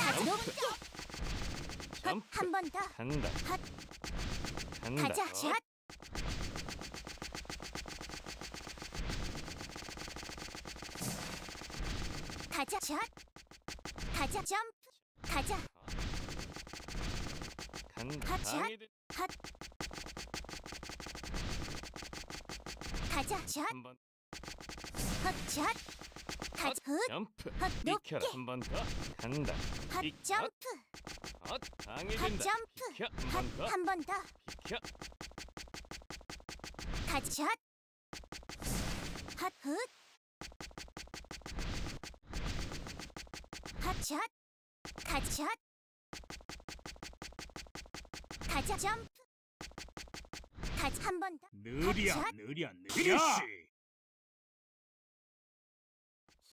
아주 높게 점프 한번 더. 간다. 헛. 간다. 가자 샷 가자 샷 가자 점프. 가자. 간다. 갓, 샷. 헛. 가자 샷 한번 헛샷 헛 점프. 헛 높게 비켜라 한번 더 간다. 헛 빅, 점프. 헛헛 점프. 비켜 한번 더. 한번 더. 비켜. 가자 샷 헛훗. 헛샷 가자 샷 가자 점프. 가자 한번 더. 느려 샷. 느려 느려